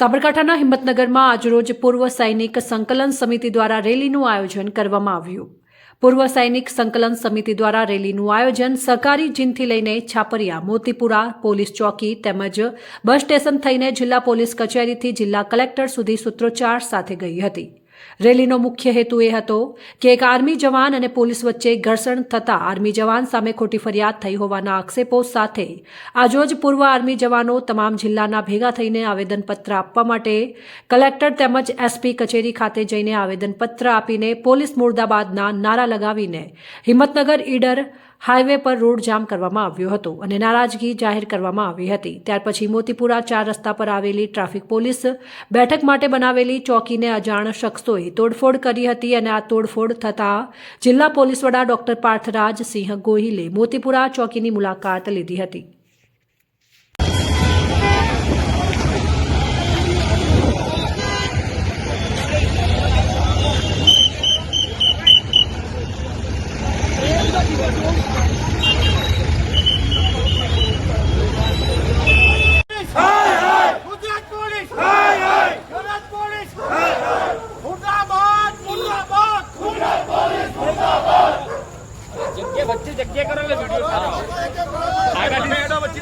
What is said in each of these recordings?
સાબરકાંઠાના હિંમતનગરમાં આજરોજ પૂર્વ સૈનિક સંકલન સમિતિ દ્વારા રેલીનું આયોજન કરવામાં આવ્યું. પૂર્વ સૈનિક સંકલન સમિતિ દ્વારા રેલીનું આયોજન સહકારી જીનથી લઈને છાપરિયા, મોતીપુરા, પોલીસ ચોકી તેમજ બસ સ્ટેશન થઈને જિલ્લા પોલીસ કચેરીથી જિલ્લા કલેક્ટર સુધી સૂત્રોચ્ચાર સાથે ગઈ હતી. રેલીનો મુખ્ય હેતુ એ હતો કે એક આર્મી જવાન અને પોલીસ વચ્ચે ઘર્ષણ થતાં આર્મી જવાન સામે ખોટી ફરિયાદ થઈ હોવાના આક્ષેપો સાથે આજરોજ પૂર્વ આર્મી જવાનો તમામ જિલ્લાના ભેગા થઈને આવેદનપત્ર આપવા માટે કલેક્ટર તેમજ એસપી કચેરી ખાતે જઈને આવેદનપત્ર આપીને પોલીસ મુર્દાબાદના નારા લગાવીને હિંમતનગર ઈડર હાઈવે પર રોડ જામ કરવામાં આવ્યો હતો અને નારાજગી જાહેર કરવામાં આવી હતી. ત્યાર પછી મોતીપુરા ચાર રસ્તા પર આવેલી ટ્રાફિક પોલીસ બેઠક માટે બનાવેલી ચોકીને અજાણ શખ્સોએ તોડફોડ કરી હતી અને આ તોડફોડ થતાં જિલ્લા પોલીસ વડા ડોક્ટર પાર્થરાજ સિંહ ગોહિલે મોતીપુરા ચોકીની મુલાકાત લીધી હતી ગુજરાત પોલીસ હાય હાય ગુજરાત પોલીસ હાય હાય મુર્દાબાદ મુર્દાબાદ ગુજરાત પોલીસ મુર્દાબાદ જગ્યા વચ્ચે જગ્યા કરો એટલે વિડિયો સારો આગળ મેડો વચ્ચે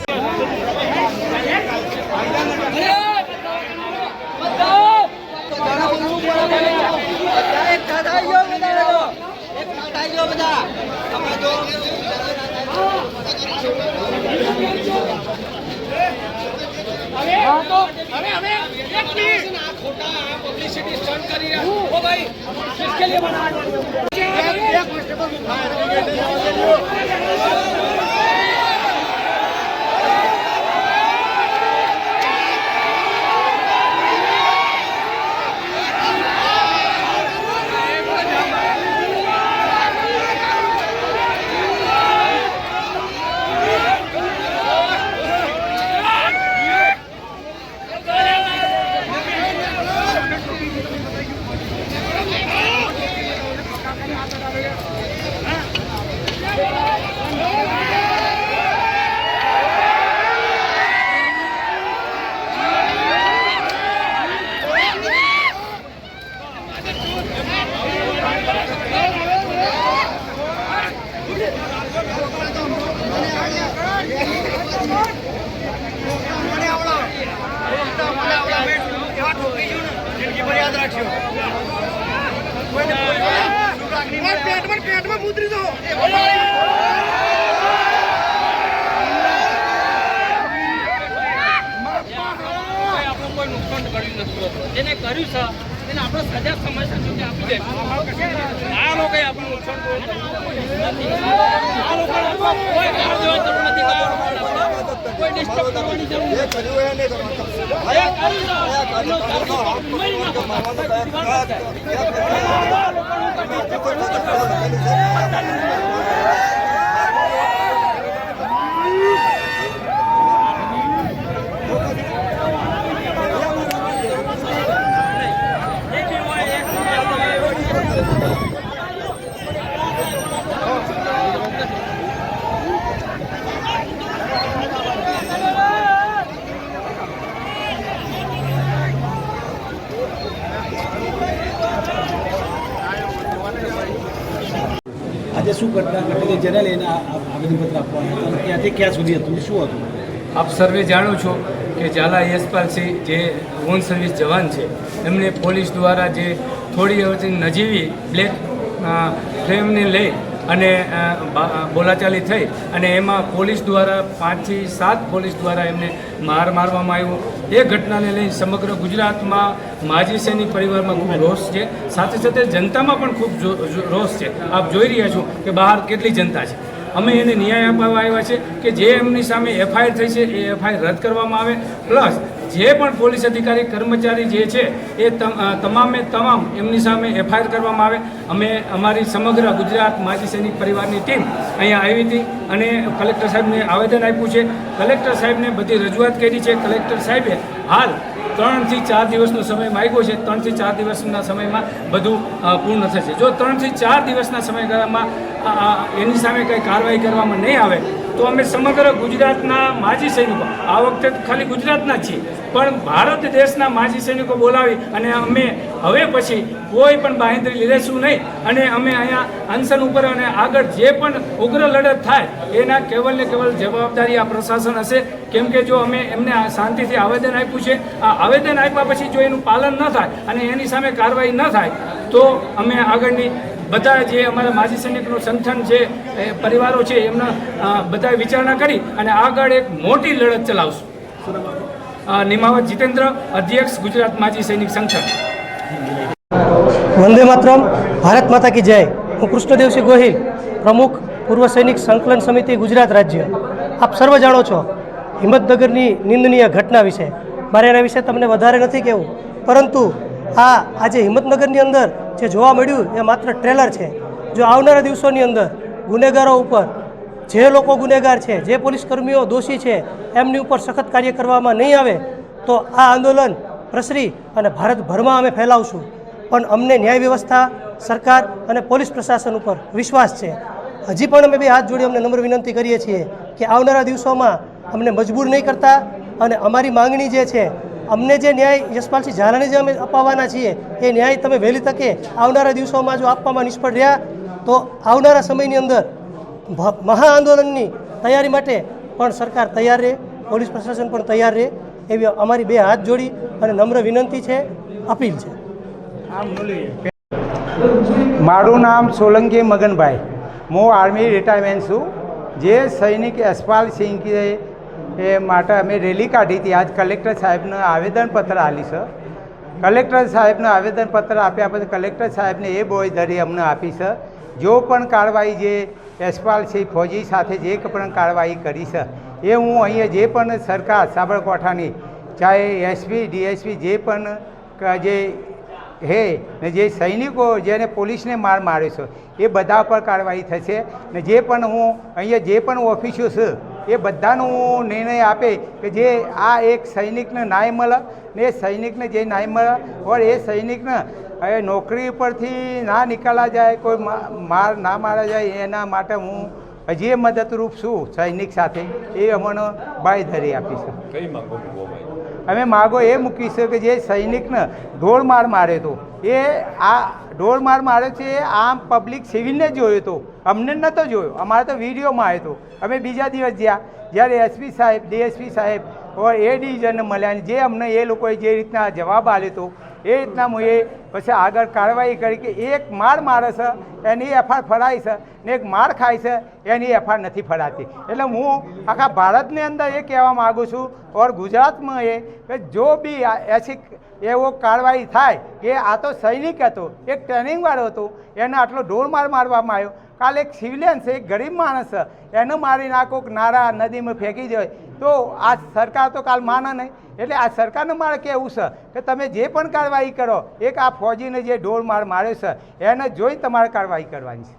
પેટમાં મુદ્રી દો આપણું કોઈ નુકસાન કર્યું નથી જેને કર્યું છે એને આપણે સજા સમય સુધી આપી દે આ લોકોએ આપણું નુકસાન કોઈ આ દેવાની જરૂર નથી કોઈ ડિસ્ટર્બ કરવાની જરૂર નથી. જે કર્યું છે, એનો સાચો ઉમેરી નાખો. આ લોકોનું કોઈ disturb નથી કરવાનું. જે બી હોય એક આજે શું ઘટના ઘટી કે જેને લઈને આવેદનપત્ર આપવાનું ત્યાંથી ક્યાં સુધી હતું? શું હતું? આપ સર્વે જાણો છો કે ઝાલા યશપાલસિંહ જે ઓન સર્વિસ જવાન છે, એમને પોલીસ દ્વારા જે થોડી નજીવી બ્લેક ફ્લેમને લઈ અને બોલાચાલી થઈ અને એમાં પોલીસ દ્વારા પાંચથી સાત પોલીસ દ્વારા એમને માર મારવામાં આવ્યો. એ ઘટનાને લઈ સમગ્ર ગુજરાતમાં માજી સૈનિક પરિવારમાં ખૂબ રોષ છે. સાથે સાથે જનતામાં પણ ખૂબ રોષ છે. આપ જોઈ રહ્યા છો કે બહાર કેટલી જનતા છે. અમે એને ન્યાય અપાવવા આવ્યા છે કે જે એમની સામે એફઆઈઆર થઈ છે એ એફઆઈઆર રદ કરવામાં આવે. પ્લસ જે પણ પોલીસ અધિકારી, કર્મચારી જે છે, એ તમામે તમામ એમની સામે એફઆઈઆર કરવામાં આવે. અમે અમારી સમગ્ર ગુજરાત માજી સૈનિક પરિવારની ટીમ અહીંયા આવી હતી અને કલેક્ટર સાહેબને આવેદન આપ્યું છે. કલેક્ટર સાહેબને બધી રજૂઆત કરી છે. કલેક્ટર સાહેબે હાલ ત્રણથી ચાર દિવસનો સમય માગ્યો છે. ત્રણથી ચાર દિવસના સમયમાં બધું પૂર્ણ થશે. જો ત્રણથી ચાર દિવસના સમયગાળામાં એની સામે કંઈ કાર્યવાહી કરવામાં નહીં આવે, તો અમે સમગ્ર ગુજરાતના માજી સૈનિકો, આ વખતે ખાલી ગુજરાતના છીએ, પણ ભારત દેશના માજી સૈનિકો બોલાવી અને અમે હવે પછી કોઈ પણ બાંહેધરી લેશું નહીં. અને અમે અહીંયા અનશન ઉપર અને આગળ જે પણ ઉગ્ર લડત થાય, એના કેવલ ને કેવલ જવાબદારી આ પ્રશાસન હશે. કેમ કે જો અમે એમને શાંતિથી આવેદન આપ્યું છે, આ આવેદન આપ્યા પછી જો એનું પાલન ન થાય અને એની સામે કાર્યવાહી ન થાય, તો અમે આગળની બધા જે અમારા માજી સૈનિકનું સંગઠન છે પરિવારો છે, એમના બધા વિચારણા કરી અને આગળ એક મોટી લડત ચલાવશું. નિમાવત જીતેન્દ્ર અધ્યક્ષ ગુજરાત માજી સૈનિક સંગઠન. વંદે માતરમ, ભારત માતા કી જય. હું કૃષ્ણદેવસિંહ ગોહિલ, પ્રમુખ પૂર્વ સૈનિક સંકલન સમિતિ ગુજરાત રાજ્ય. આપ સર્વ જાણો છો હિંમતનગરની નિંદનીય ઘટના વિશે. મારે એના વિશે તમને વધારે નથી કહેવું. પરંતુ આ આજે હિંમતનગરની અંદર જે જોવા મળ્યું, એ માત્ર ટ્રેલર છે. જો આવનારા દિવસોની અંદર ગુનેગારો ઉપર, જે લોકો ગુનેગાર છે, જે પોલીસ કર્મીઓ દોષી છે, એમની ઉપર સખત કાર્ય કરવામાં નહીં આવે, તો આ આંદોલન પ્રસરી અને ભારતભરમાં અમે ફેલાવશું. પણ અમને ન્યાય વ્યવસ્થા, સરકાર અને પોલીસ પ્રશાસન ઉપર વિશ્વાસ છે. હજી પણ અમે બે હાથ જોડી અમને નમ્ર વિનંતી કરીએ છીએ કે આવનારા દિવસોમાં અમને મજબૂર નહીં કરતા અને અમારી માંગણી જે છે, અમને જે ન્યાય યશપાલસિંહ ઝાલાને જે અમે અપાવવાના છીએ, એ ન્યાય તમે વહેલી તકે આવનારા દિવસોમાં જો આપવામાં નિષ્ફળ રહ્યા, તો આવનારા સમયની અંદર મહા આંદોલનની તૈયારી માટે પણ સરકાર તૈયાર રહે, પોલીસ પ્રશાસન પણ તૈયાર રહે એવી અમારી બે હાથ જોડી અને નમ્ર વિનંતી છે, અપીલ છે. મારું નામ સોલંકી મગનભાઈ. હું આર્મી રિટાયરમેન્ટ છું. જે સૈનિક યશપાલ સિંહ એ માટે અમે રેલી કાઢી હતી. આજ કલેક્ટર સાહેબને આવેદનપત્ર આપી છે. કલેક્ટર સાહેબને આવેદનપત્ર આપ્યા પછી કલેક્ટર સાહેબને એ બોય ધરી અમને આપી છે. જો પણ કાર્યવાહી જે યશપાલ છે, ફૌજી સાથે જે પણ કાર્યવાહી કરી છે, એ હું અહીંયા જે પણ સરકાર સાબરકાંઠાની, ચાહે એસપી, ડીએસપી જે પણ જે હે ને જે સૈનિકો જેને પોલીસને માર માર્યો છે, એ બધા પર કાર્યવાહી થશે ને જે પણ હું અહીંયા જે પણ ઓફિસો છે, એ બધાનો હું નિર્ણય આપે કે જે આ એક સૈનિકને ન્યાય મળે ને એ સૈનિકને જે ન્યાય મળે, ઓર એ સૈનિકને હવે નોકરી પરથી ના નીકળા જાય કોઈ મા- માર ના મારા જાય એના માટે હું હજી મદદરૂપ છું સૈનિક સાથે એ અમને બાંયધરી આપી છે અમે માગો એ મૂકીશું કે જે સૈનિકને ઢોળ માર માર્યો હતો એ આ ઢોળ માર માર્યો છે એ આમ પબ્લિક સિવિલને જોયો હતો અમને નહોતો જોયો. અમારે તો વિડીયોમાં આવ્યો હતો અમે બીજા દિવસ ગયા જ્યારે એસપી સાહેબ ડીએસપી સાહેબ એ ડિવિઝનને મળ્યા જે અમને એ લોકોએ જે રીતના જવાબ આપ્યો હતો એ રીતના હું એ પછી આગળ કાર્યવાહી કરી કે એક માર મારે છે, એની એફઆર ફરાય છે ને એક માર ખાય છે, એની એફઆર નથી ફરાતી. એટલે હું આખા ભારતની અંદર એ કહેવા માગું છું ઓર ગુજરાતમાં એ કે જો બી એસી એવો કાર્યવાહી થાય કે આ તો સૈનિક હતો, એક ટ્રેનિંગવાળો હતો, એને આટલો ઢોર માર મારવામાં આવ્યો કાલે એક સિવિલિયન છે, એક ગરીબ માણસ. છે એને મારી નાખો નારા નદીમાં ફેંકી જાય તો આ સરકાર તો કાલ માને નહીં. એટલે આ સરકારને મારે કહેવું છે કે તમે જે પણ કાર્યવાહી કરો, એક આ ફૌજીને જે ઢોળ માર માર્યો છે, એને જોઈ તમારે કાર્યવાહી કરવાની છે.